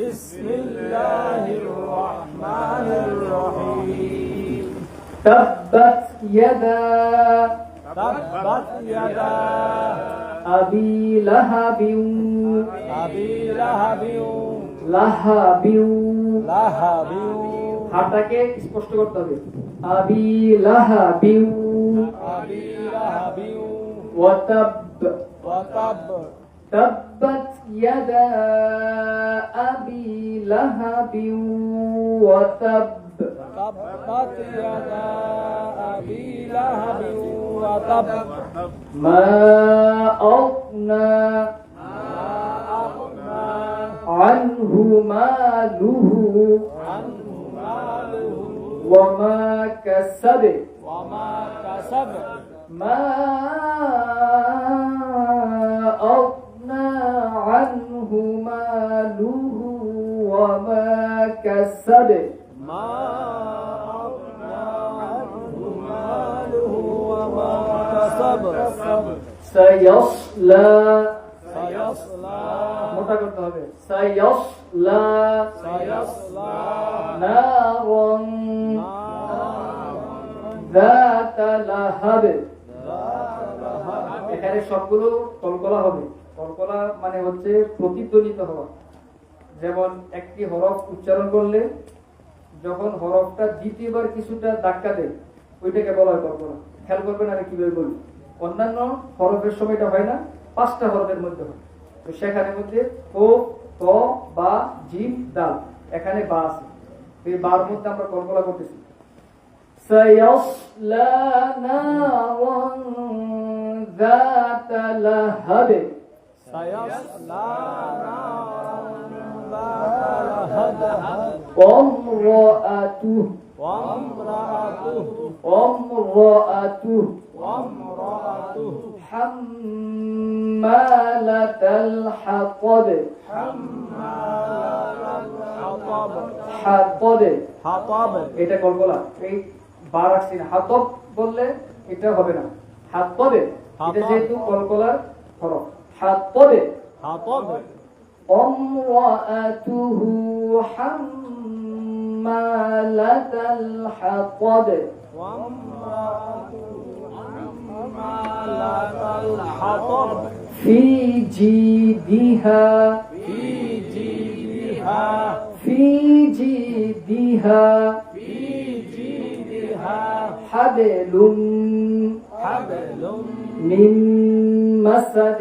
بسم الله الرحمن الرحيم تبت يدا تبت يدا أبي لهب أبي لهب لهب لهب হাটাকে স্পষ্ট করতে হবে আবি লাহাবি أبي لهب ওয়াতাব وتب تبت يدا أبي لهب وتب تبت يدا أبي لهب وتب ما أغنى عنه ماله وما كسب وما كسب. ما أغنى وما كسب ما أغنى عنه ماله وما كسب سيصلى سيصلى মোটা করতে হবে سيصلى سيصلى نارا نارا ذات لهب এখানে সবগুলো কলকলা হবে কলকলা মানে হচ্ছে প্রতিধ্বনিত হওয়া যেমন একটি হরফ উচ্চারণ করলে, যখন হরফটা দ্বিতীয়বার কিছুটা ধাক্কা দেয়, ওইটাকে বলা হয় কল্পনা। খেয়াল করবেন আমি কীভাবে বলি। অন্যান্য হরফের সময়টা হয় না, পাঁচটা হরফের মধ্যে হয়। তো সেখানে মধ্যে ও ক বা, জিম, দাল, এখানে বা আছে। এই বার মধ্যে আমরা কল্পনা করতেছি। হবে وامرأته وامرأته وامرأته وامرأته حمالة الحطب حطب حطب حطب এটা কলকলা এই বার আসছে না হাতব বললে এটা হবে না হাত পদে এটা হাতব। যেহেতু কলকলার হরফ হাত পদে حطب امرأته حمالة الحطب. حمالة الحطب في جيدها في جيدها في جيدها في جيدها حبل حبل من مسد.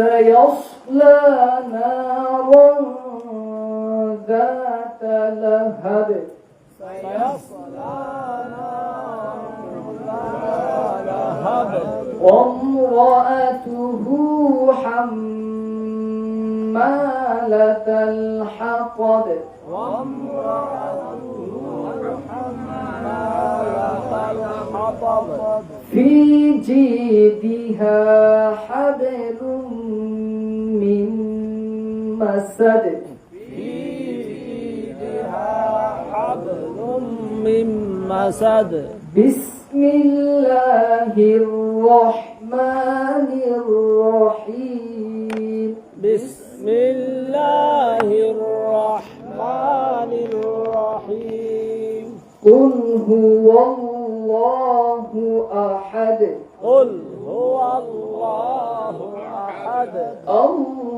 سيصلى نارا ذات لهب. سيصلى وامرأته حمالة الحطب. في جيدها حبل مسد. في جيدها حبل من مسد بسم الله الرحمن الرحيم. بسم الله الرحمن الرحيم. قل هو الله أحد. قل هو الله الصمد الله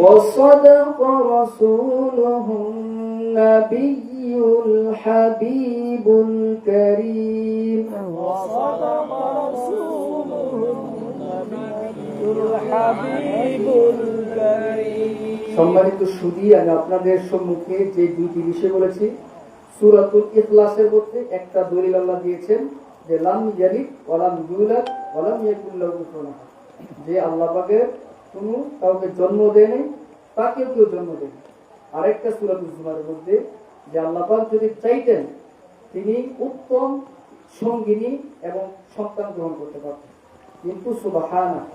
وصدق رسوله النبي الحبيب الكريم وصدق رسوله النبي الحبيب الكريم সম্মানিত সুদী আমি আপনাদের সম্মুখে যে দুইটি বিষয় বলেছি সুরাতুল ইখলাসের মধ্যে একটা দলিল আল্লাহ দিয়েছেন যে লাম ইয়ালিদ ওয়ালাম ইউলাদ ওয়ালাম ইয়াকুল লাহু কুফুয়ান আহাদ। যে আল্লাহ পাকের কোনো কাউকে জন্ম দেয়নি, তাকেও কেউ জন্ম দেয়নি। আরেকটা সুরাতুল জুমারের মধ্যে যে আল্লাহ পাক যদি চাইতেন, তিনি উত্তম সঙ্গিনী এবং সন্তান গ্রহণ করতে পারতেন। কিন্তু সুবাহানা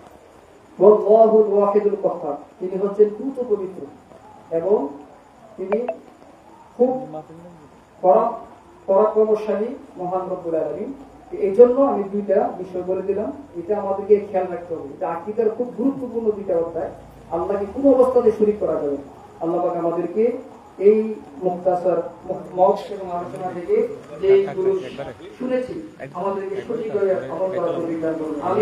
তিনি হচ্ছেন পূত পবিত্র এবং তিনি খুব পরা- পরাক্রমশালী, মহান রব্বুল আলামিন। এই জন্য আমি দুইটা বিষয় বলে দিলাম। এটা আমাদেরকে খেয়াল রাখতে হবে। এটা আকিদার খুব গুরুত্বপূর্ণ দুইটা অধ্যায়। আল্লাহকে কোনো অবস্থাতে শরীক করা যাবে না। আল্লাহ পাক আমাদেরকে এই মুক্তাসার মক্স এবং আলোচনা থেকে যে শুনেছি আমাদেরকে সঠিকভাবে আমল করার। আমি